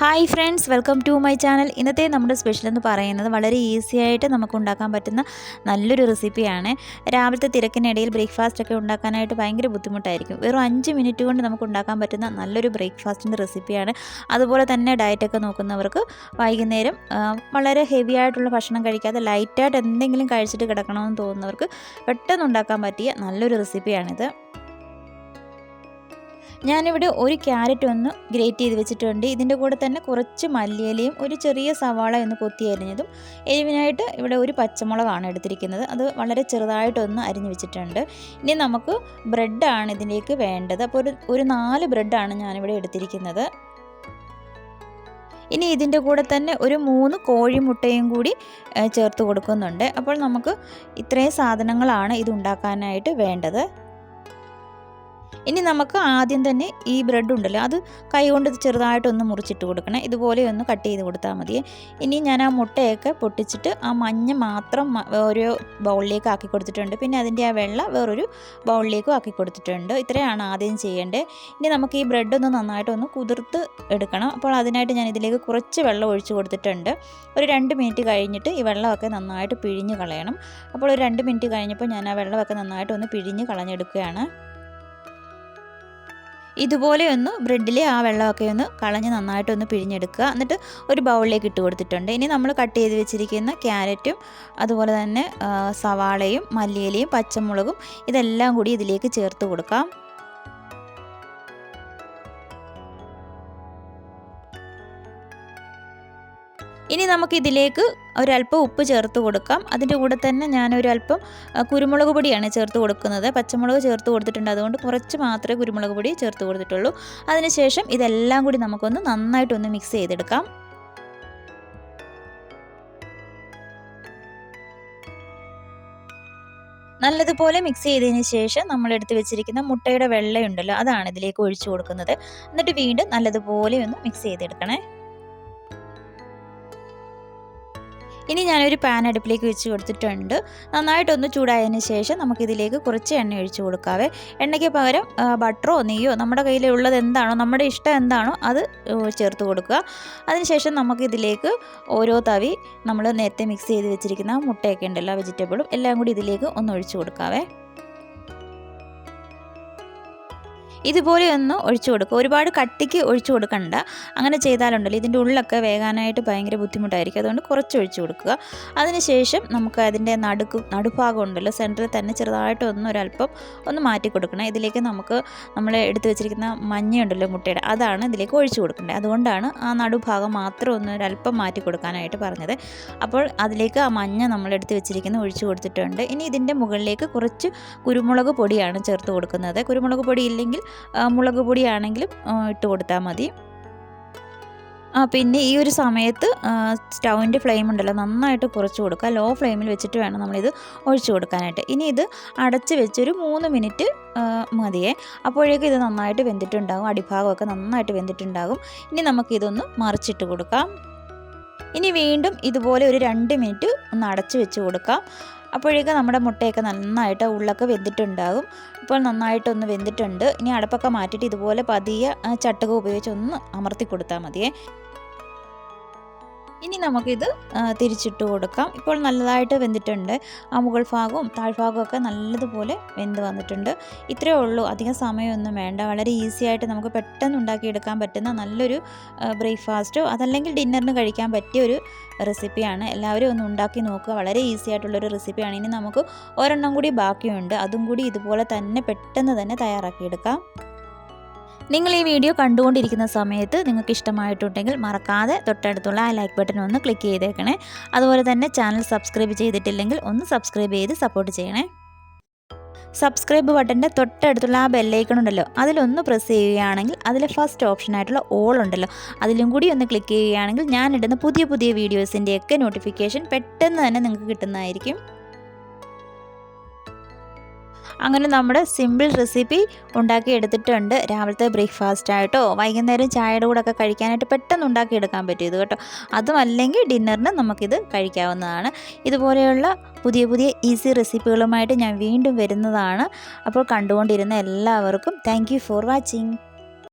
Hi friends welcome to my channel. ഇന്നത്തെ നമ്മുടെ special എന്ന് പറയുന്നത് വളരെ ഈസി ആയിട്ട് നമുക്ക് ഉണ്ടാക്കാൻ പറ്റുന്ന നല്ലൊരു റെസിപ്പിയാണ്. രാവിലത്തെ തിരക്കിനിടയിൽ ബ്രേക്ക്ഫാസ്റ്റ് ഒക്കെ ഉണ്ടാക്കാനായിട്ട് ഭയങ്കര ബുദ്ധിമുട്ടായിരിക്കും. വെറും അഞ്ച് മിനിറ്റ് കൊണ്ട് നമുക്ക് ഉണ്ടാക്കാൻ പറ്റുന്ന നല്ലൊരു ബ്രേക്ക്ഫാസ്റ്റിന്റെ റെസിപ്പിയാണ്. അതുപോലെ തന്നെ ഡയറ്റൊക്കെ നോക്കുന്നവർക്ക് വൈകുന്നേരം വളരെ ഹെവി ആയിട്ടുള്ള ഭക്ഷണം കഴിക്കാതെ ലൈറ്റായിട്ട് എന്തെങ്കിലും കഴിച്ചിട്ട് കിടക്കണമെന്ന് തോന്നുന്നവർക്ക് പെട്ടെന്ന് ഉണ്ടാക്കാൻ പറ്റിയ നല്ലൊരു റെസിപ്പിയാണിത്. ഞാനിവിടെ ഒരു ക്യാരറ്റ് ഒന്ന് ഗ്രേറ്റ് ചെയ്ത് വെച്ചിട്ടുണ്ട്. ഇതിന്റെ കൂടെ തന്നെ കുറച്ച് മല്ലിയിലയും ഒരു ചെറിയ സവാള ഒന്ന് കൊത്തി അരിഞ്ഞതും എരിവിനായിട്ട് ഇവിടെ ഒരു പച്ചമുളകാണ് എടുത്തിരിക്കുന്നത്. അത് വളരെ ചെറുതായിട്ടൊന്ന് അരിഞ്ഞ് വെച്ചിട്ടുണ്ട്. ഇനി നമുക്ക് ബ്രെഡാണ് ഇതിലേക്ക് വേണ്ടത്. അപ്പോൾ ഒരു ഒരു നാല് ബ്രെഡാണ് ഞാനിവിടെ എടുത്തിരിക്കുന്നത്. ഇനി ഇതിന്റെ കൂടെ തന്നെ ഒരു മൂന്ന് കോഴിമുട്ടയും കൂടി ചേർത്ത് കൊടുക്കുന്നുണ്ട്. അപ്പോൾ നമുക്ക് ഇത്രയും സാധനങ്ങളാണ് ഇത് ഉണ്ടാക്കാനായിട്ട് വേണ്ടത്. ഇനി നമുക്ക് ആദ്യം തന്നെ ഈ ബ്രെഡ് ഉണ്ടല്ലോ അത് കൈ കൊണ്ട് ചെറുതായിട്ടൊന്ന് മുറിച്ചിട്ട് കൊടുക്കണം. ഇതുപോലെ ഒന്ന് കട്ട് ചെയ്ത് കൊടുത്താൽ മതി ഇനി ഞാൻ ആ മുട്ടയൊക്കെ പൊട്ടിച്ചിട്ട് ആ മഞ്ഞ മാത്രം ഒരു ബൗളിലേക്ക് ആക്കി കൊടുത്തിട്ടുണ്ട്. പിന്നെ അതിന്റെ ആ വെള്ള വേറൊരു ബൗളിലേക്കും ആക്കി കൊടുത്തിട്ടുണ്ട്. ഇത്രയാണ് ആദ്യം ചെയ്യേണ്ടത്. ഇനി നമുക്ക് ഈ ബ്രെഡ് ഒന്ന് നന്നായിട്ടൊന്ന് കുതിർത്ത് എടുക്കണം. അപ്പോൾ അതിനായിട്ട് ഞാൻ ഇതിലേക്ക് കുറച്ച് വെള്ളം ഒഴിച്ചു കൊടുത്തിട്ടുണ്ട്. ഒരു രണ്ട് മിനിറ്റ് കഴിഞ്ഞിട്ട് ഈ വെള്ളമൊക്കെ നന്നായിട്ട് പിഴിഞ്ഞ് കളയണം. അപ്പോൾ ഒരു രണ്ട് മിനിറ്റ് കഴിഞ്ഞപ്പോൾ ഞാൻ ആ വെള്ളമൊക്കെ നന്നായിട്ടൊന്ന് പിഴിഞ്ഞ് കളഞ്ഞെടുക്കുകയാണ്. ഇതുപോലെ ഒന്ന് ബ്രെഡിലെ ആ വെള്ളമൊക്കെ ഒന്ന് കളഞ്ഞ് നന്നായിട്ടൊന്ന് പിഴിഞ്ഞെടുക്കുക. എന്നിട്ട് ഒരു ബൗളിലേക്ക് ഇട്ട് കൊടുത്തിട്ടുണ്ട്. ഇനി നമ്മൾ കട്ട് ചെയ്ത് വെച്ചിരിക്കുന്ന ക്യാരറ്റും അതുപോലെ തന്നെ സവാളയും മല്ലിയിലയും പച്ചമുളകും ഇതെല്ലാം കൂടി ഇതിലേക്ക് ചേർത്ത് കൊടുക്കാം. ഇനി നമുക്ക് ഇതിലേക്ക് ഒരല്പം ഉപ്പ് ചേർത്ത് കൊടുക്കാം. അതിന്റെ കൂടെ തന്നെ ആ, കുരുമുളക് പൊടിയാണ് ചേർത്ത് കൊടുക്കുന്നത്. പച്ചമുളക് ചേർത്ത് കൊടുത്തിട്ടുണ്ട്. അതുകൊണ്ട് കുറച്ച് മാത്രമേ കുരുമുളക് പൊടി ചേർത്ത് കൊടുത്തിട്ടുള്ളൂ. അതിനുശേഷം ഇതെല്ലാം കൂടി നമുക്കൊന്ന് നന്നായിട്ടൊന്ന് മിക്സ് ചെയ്തെടുക്കാം. നല്ലതുപോലെ മിക്സ് ചെയ്തതിന് ശേഷം നമ്മൾ എടുത്ത് വെച്ചിരിക്കുന്ന മുട്ടയുടെ വെള്ളയുണ്ടല്ലോ അതാണ് ഇതിലേക്ക് ഒഴിച്ചു കൊടുക്കുന്നത്. എന്നിട്ട് വീണ്ടും നല്ലതുപോലെ ഒന്ന് മിക്സ് ചെയ്തെടുക്കണേ. ഇനി ഞാനൊരു പാൻ അടുപ്പിലേക്ക് വെച്ച് കൊടുത്തിട്ടുണ്ട്. നന്നായിട്ടൊന്ന് ചൂടായതിന് ശേഷം നമുക്കിതിലേക്ക് കുറച്ച് എണ്ണ ഒഴിച്ചു കൊടുക്കാവേ. എണ്ണയ്ക്ക് പകരം ബട്ടറോ നെയ്യോ നമ്മുടെ കയ്യിലുള്ളത് എന്താണോ നമ്മുടെ ഇഷ്ടം എന്താണോ അത് ചേർത്ത് കൊടുക്കുക. അതിനുശേഷം നമുക്കിതിലേക്ക് ഓരോ തവി നമ്മൾ നേരത്തെ മിക്സ് ചെയ്ത് വെച്ചിരിക്കുന്ന മുട്ടയൊക്കെ ഉണ്ടല്ലോ വെജിറ്റബിളും എല്ലാം കൂടി ഇതിലേക്ക് ഒന്ന് ഒഴിച്ചു കൊടുക്കാവേ. ഇതുപോലെ ഒന്ന് ഒഴിച്ചു കൊടുക്കുക. ഒരുപാട് കട്ടിക്ക് ഒഴിച്ചു കൊടുക്കണ്ട. അങ്ങനെ ചെയ്താലുണ്ടല്ലോ. ഇതിന്റെ ഉള്ളൊക്കെ വേകാനായിട്ട് ഭയങ്കര ബുദ്ധിമുട്ടായിരിക്കും. അതുകൊണ്ട് കുറച്ച് ഒഴിച്ചു കൊടുക്കുക. അതിനുശേഷം നമുക്ക് അതിന്റെ നടുക്ക് നടുഭാഗം ഉണ്ടല്ലോ. സെന്ററിൽ തന്നെ ചെറുതായിട്ട് ഒന്ന് ഒരല്പം ഒന്ന് മാറ്റി കൊടുക്കണം. ഇതിലേക്ക് നമുക്ക് നമ്മൾ എടുത്തു വെച്ചിരിക്കുന്ന മഞ്ഞയുണ്ടല്ലോ മുട്ടയുടെ അതാണ് ഇതിലേക്ക് ഒഴിച്ചു കൊടുക്കേണ്ടത്. അതുകൊണ്ടാണ് ആ നടുഭാഗം മാത്രം ഒന്ന് ഒരല്പം മാറ്റി കൊടുക്കാനായിട്ട് പറഞ്ഞത്. അപ്പോൾ അതിലേക്ക് ആ മഞ്ഞ നമ്മൾ എടുത്ത് വെച്ചിരിക്കുന്ന ഒഴിച്ചു കൊടുത്തിട്ടുണ്ട്. ഇനി ഇതിന്റെ മുകളിലേക്ക് കുറച്ച് കുരുമുളക് പൊടിയാണ് ചേർത്ത് കൊടുക്കുന്നത്. കുരുമുളക് പൊടി ഇല്ലെങ്കിൽ മുളക് പൊടിയാണെങ്കിലും ഇട്ട് കൊടുത്താൽ മതി. ആ പിന്നെ ഈ ഒരു സമയത്ത് സ്റ്റൗവിന്റെ ഫ്ലെയിം ഉണ്ടല്ലോ നന്നായിട്ട് കുറച്ച് കൊടുക്കുക. ലോ ഫ്ലെയിമിൽ വെച്ചിട്ട് വേണം നമ്മളിത് ഒഴിച്ചു കൊടുക്കാനായിട്ട്. ഇനി ഇത് അടച്ച് വെച്ചൊരു മൂന്ന് മിനിറ്റ് മതിയേ. അപ്പോഴേക്കും ഇത് നന്നായിട്ട് വെന്തിട്ടുണ്ടാകും അടിഭാഗമൊക്കെ നന്നായിട്ട് വെന്തിട്ടുണ്ടാകും. ഇനി നമുക്കിതൊന്ന് മറിച്ചിട്ട് കൊടുക്കാം. ഇനി വീണ്ടും ഇതുപോലെ ഒരു രണ്ട് മിനിറ്റ് ഒന്ന് അടച്ച് വെച്ച് കൊടുക്കാം. അപ്പോഴേക്കും നമ്മുടെ മുട്ടയൊക്കെ നന്നായിട്ട് ഉള്ളൊക്കെ വെന്തിട്ടുണ്ടാകും. ഇപ്പോൾ നന്നായിട്ടൊന്ന് വെന്തിട്ടുണ്ട്. ഇനി അടപ്പൊക്കെ മാറ്റിയിട്ട് ഇതുപോലെ പതിയെ ചട്ടുക ഉപയോഗിച്ച് ഒന്ന് അമർത്തി കൊടുത്താൽ മതിയേ. ഇനി നമുക്കിത് തിരിച്ചിട്ട് കൊടുക്കാം. ഇപ്പോൾ നല്ലതായിട്ട് വെന്തിട്ടുണ്ട്. ആ മുകൾ ഭാഗവും താഴ്ഭാഗവും ഒക്കെ നല്ലതുപോലെ വെന്ത് വന്നിട്ടുണ്ട്. ഇത്രയേ ഉള്ളൂ. അധികം സമയമൊന്നും വേണ്ട. വളരെ ഈസി ആയിട്ട് നമുക്ക് പെട്ടെന്ന് ഉണ്ടാക്കിയെടുക്കാൻ പറ്റുന്ന നല്ലൊരു ബ്രേക്ക്ഫാസ്റ്റോ അതല്ലെങ്കിൽ ഡിന്നറിന് കഴിക്കാൻ പറ്റിയ ഒരു റെസിപ്പിയാണ്. എല്ലാവരും ഒന്ന് ഉണ്ടാക്കി നോക്കുക. വളരെ ഈസി ആയിട്ടുള്ളൊരു റെസിപ്പിയാണ്. ഇനി നമുക്ക് ഒരെണ്ണം കൂടി ബാക്കിയുണ്ട്. അതും കൂടി ഇതുപോലെ തന്നെ പെട്ടെന്ന് തന്നെ തയ്യാറാക്കിയെടുക്കാം. നിങ്ങൾ ഈ വീഡിയോ കണ്ടുകൊണ്ടിരിക്കുന്ന സമയത്ത് നിങ്ങൾക്ക് ഇഷ്ടമായിട്ടുണ്ടെങ്കിൽ മറക്കാതെ തൊട്ടടുത്തുള്ള ആ ലൈക്ക് ബട്ടൺ ഒന്ന് ക്ലിക്ക് ചെയ്തേക്കണേ. അതുപോലെ തന്നെ ചാനൽ സബ്സ്ക്രൈബ് ചെയ്തിട്ടില്ലെങ്കിൽ ഒന്ന് സബ്സ്ക്രൈബ് ചെയ്ത് സപ്പോർട്ട് ചെയ്യണേ. സബ്സ്ക്രൈബ് ബട്ടന്റെ തൊട്ടടുത്തുള്ള ആ ബെല്ലൈക്കൺ ഉണ്ടല്ലോ അതിലൊന്ന് പ്രസ് ചെയ്യുകയാണെങ്കിൽ അതിലെ ഫസ്റ്റ് ഓപ്ഷനായിട്ടുള്ള ഓൾ ഉണ്ടല്ലോ അതിലും കൂടി ഒന്ന് ക്ലിക്ക് ചെയ്യുകയാണെങ്കിൽ ഞാനിടുന്ന പുതിയ പുതിയ വീഡിയോസിന്റെയൊക്കെ നോട്ടിഫിക്കേഷൻ പെട്ടെന്ന് തന്നെ നിങ്ങൾക്ക് കിട്ടുന്നതായിരിക്കും. അങ്ങനെ നമ്മുടെ സിമ്പിൾ റെസിപ്പി ഉണ്ടാക്കി എടുത്തിട്ടുണ്ട്. രാവിലത്തെ ബ്രേക്ക്ഫാസ്റ്റ് ആയിട്ടോ വൈകുന്നേരം ചായയുടെ കൂടെ ഒക്കെ കഴിക്കാനായിട്ട് പെട്ടെന്ന് ഉണ്ടാക്കിയെടുക്കാൻ പറ്റും ഇത് കേട്ടോ. അതും അല്ലെങ്കിൽ ഡിന്നറിന് നമുക്കിത് കഴിക്കാവുന്നതാണ്. ഇതുപോലെയുള്ള പുതിയ പുതിയ ഈസി റെസിപ്പികളുമായിട്ട് ഞാൻ വീണ്ടും വരുന്നതാണ്. അപ്പോൾ കണ്ടുകൊണ്ടിരുന്ന എല്ലാവർക്കും താങ്ക് ഫോർ വാച്ചിങ്